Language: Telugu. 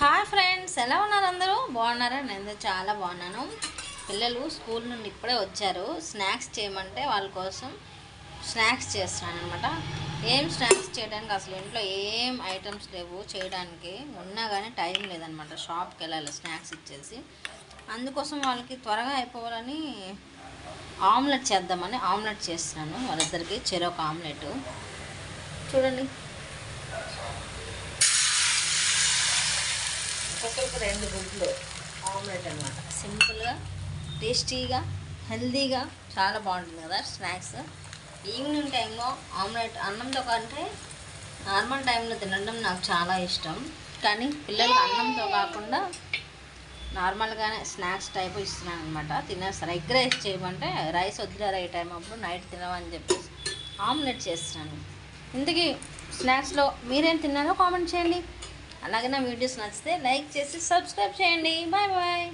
హాయ్ ఫ్రెండ్స్ ఎలా ఉన్నారు అందరూ? బాగున్నారా? నేను చాలా బాగున్నాను. పిల్లలు స్కూల్ నుండి ఇప్పుడే వచ్చారు. స్నాక్స్ చేయమంటే వాళ్ళ కోసం స్నాక్స్ చేస్తున్నాను అనమాట ఏం స్నాక్స్ చేయడానికి అసలు ఇంట్లో ఏం ఐటమ్స్ లేవు చేయడానికి. ఉన్నా కానీ టైం లేదనమాట షాప్కి వెళ్ళాలి స్నాక్స్ ఇచ్చేసి. అందుకోసం వాళ్ళకి త్వరగా అయిపోవాలని ఆమ్లెట్ చేద్దామని ఆమ్లెట్ చేస్తున్నాను వాళ్ళిద్దరికి. చెరొక ఆమ్లెట్. చూడండి. ఒక్కొక్కరికి రెండు గుడ్లు ఆమ్లెట్ అనమాట సింపుల్గా టేస్టీగా హెల్దీగా చాలా బాగుంటుంది కదా స్నాక్స్. ఈవినింగ్ టైంలో ఆమ్లెట్ అన్నంతో కంటే నార్మల్ టైంలో తినడం నాకు చాలా ఇష్టం. కానీ పిల్లలు అన్నంతో కాకుండా నార్మల్గానే స్నాక్స్ టైప్ ఇస్తున్నాను అనమాట తినేస్తారు ఎగ్ రైస్ చేయమంటే రైస్ వద్దులేరా ఈ టైం అప్పుడు నైట్ తినమని చెప్పేసి ఆమ్లెట్ చేస్తున్నాను. ఇంతకీ స్నాక్స్లో మీరేం తిన్నారో కామెంట్ చేయండి. అలాగే నా వీడియోస్ నచ్చితే లైక్ చేసి సబ్స్క్రైబ్ చేయండి. Bye bye.